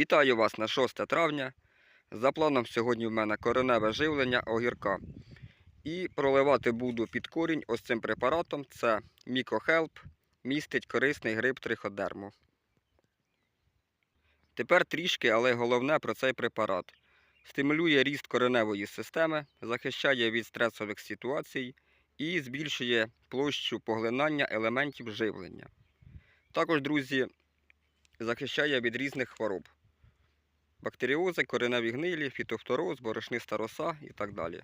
Вітаю вас на 6 травня. За планом сьогодні в мене кореневе живлення огірка. І проливати буду під корінь ось цим препаратом. Це Мікохелп, містить корисний гриб триходерму. Тепер трішки, але головне про цей препарат. Стимулює ріст кореневої системи, захищає від стресових ситуацій і збільшує площу поглинання елементів живлення. Також, друзі, захищає від різних хвороб. Бактеріози, кореневі гнилі, фітофтороз, борошниста роса і так далі.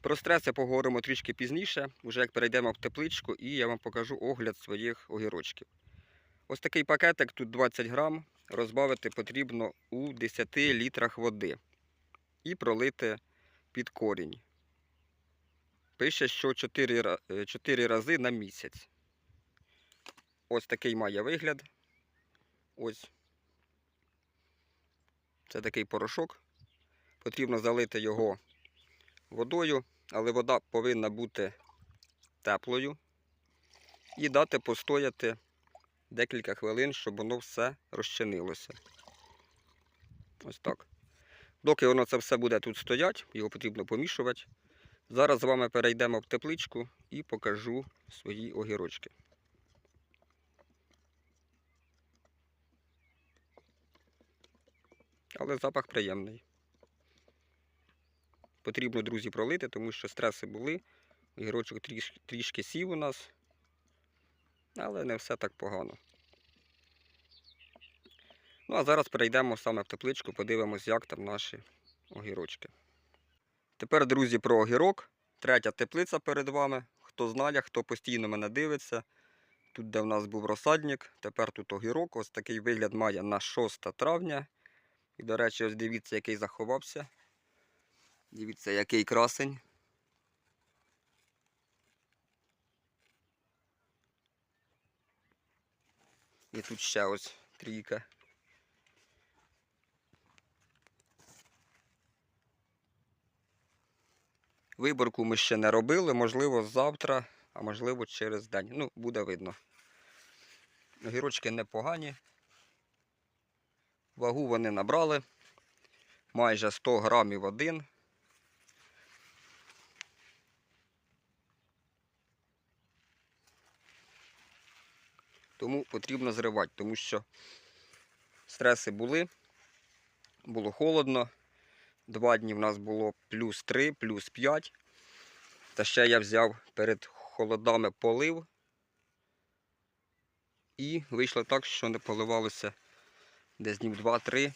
Про стреси поговоримо трішки пізніше, вже як перейдемо в тепличку, і я вам покажу огляд своїх огірочків. Ось такий пакетик, тут 20 грам, розбавити потрібно у 10 літрах води і пролити під корінь. Пише, що 4, е, 4 рази на місяць. Ось такий має вигляд. Ось. Це такий порошок. Потрібно залити його водою, але вода повинна бути теплою. І дати постояти декілька хвилин, щоб воно все розчинилося. Ось так. Доки воно це все буде тут стоять, його потрібно помішувати. Зараз з вами перейдемо в тепличку і покажу свої огірочки. Але запах приємний. Потрібно, друзі, пролити, тому що стреси були. Огірочок трішки, трішки сів у нас, але не все так погано. Ну, а зараз перейдемо саме в тепличку, подивимось, як там наші огірочки. Тепер, друзі, про огірок. Третя теплиця перед вами. Хто знає, хто постійно мене дивиться. Тут, де в нас був розсадник, тепер тут огірок. Ось такий вигляд має на 6 травня. І, до речі, ось дивіться, який заховався. Дивіться, який красень. І тут ще ось трійка. Виборку ми ще не робили, можливо, завтра, а можливо через день. Ну, буде видно. Огірочки непогані. Вагу вони набрали. Майже 100 грамів один. Тому потрібно зривати, тому що стреси були, було холодно. Два дні в нас було плюс 3, плюс 5. Та ще я взяв перед холодами полив. І вийшло так, що не поливалося десь днів 2-3.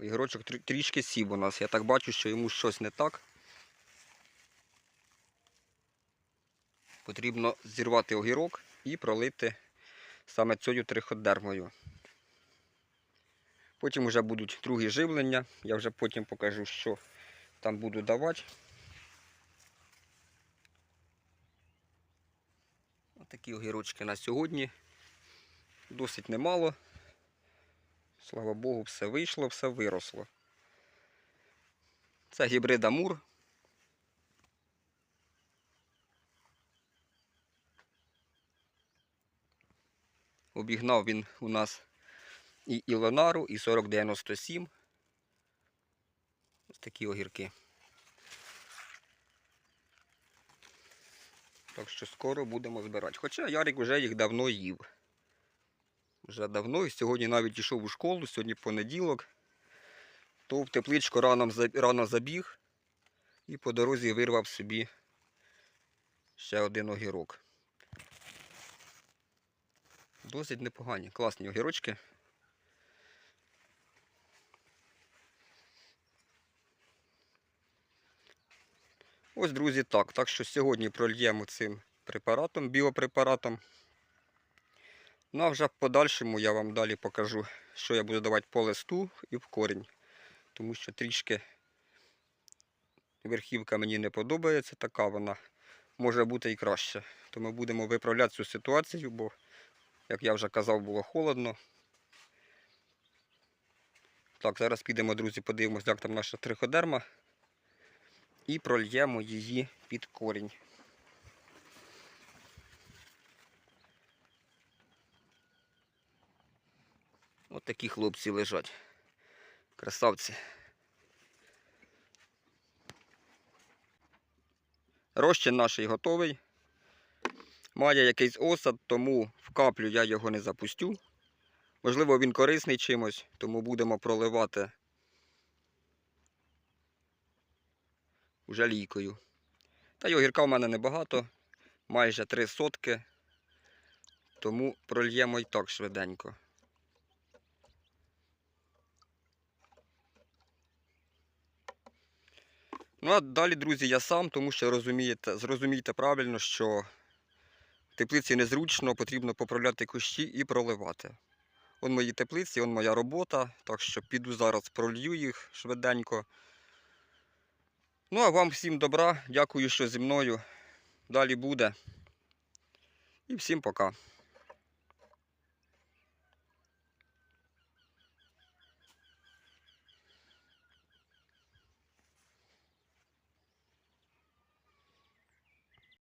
Ігрочок трі- трішки сів у нас. Я так бачу, що йому щось не так. Потрібно зірвати огірок і пролити саме цією триходермою. Потім вже будуть другі живлення. Я вже потім покажу, що там буду давати. Отакі огірочки на сьогодні. Досить немало. Слава Богу, все вийшло, все виросло. Це гібрид Амур. Обігнав він у нас і Ілонару, і 4097. Ось такі огірки. Так що скоро будемо збирати. Хоча Ярик вже їх давно їв. Вже давно і сьогодні навіть йшов у школу, сьогодні понеділок. То в тепличку рано, рано забіг і по дорозі вирвав собі ще один огірок. Досить непогані, класні огірочки. Ось, друзі, так. Так що сьогодні прольємо цим препаратом, біопрепаратом. Ну а вже в подальшому я вам далі покажу, що я буду давати по листу і в корінь. Тому що трішки верхівка мені не подобається, така вона може бути і краще. То ми будемо виправляти цю ситуацію, бо, як я вже казав, було холодно. Так, зараз підемо, друзі, подивимося, як там наша триходерма. І прольємо її під корінь. Такі хлопці лежать. Красавці. Розчин наш готовий. Має якийсь осад, тому в каплю я його не запустю. Можливо, він корисний чимось, тому будемо проливати уже лійкою. Та й огірка в мене небагато, майже 3 сотки, тому прольємо і так швиденько. Ну а далі, друзі, я сам, тому що розумієте, зрозумійте правильно, що теплиці незручно, потрібно поправляти кущі і проливати. Он мої теплиці, он моя робота, так що піду зараз пролью їх швиденько. Ну а вам всім добра, дякую, що зі мною. Далі буде. І всім пока.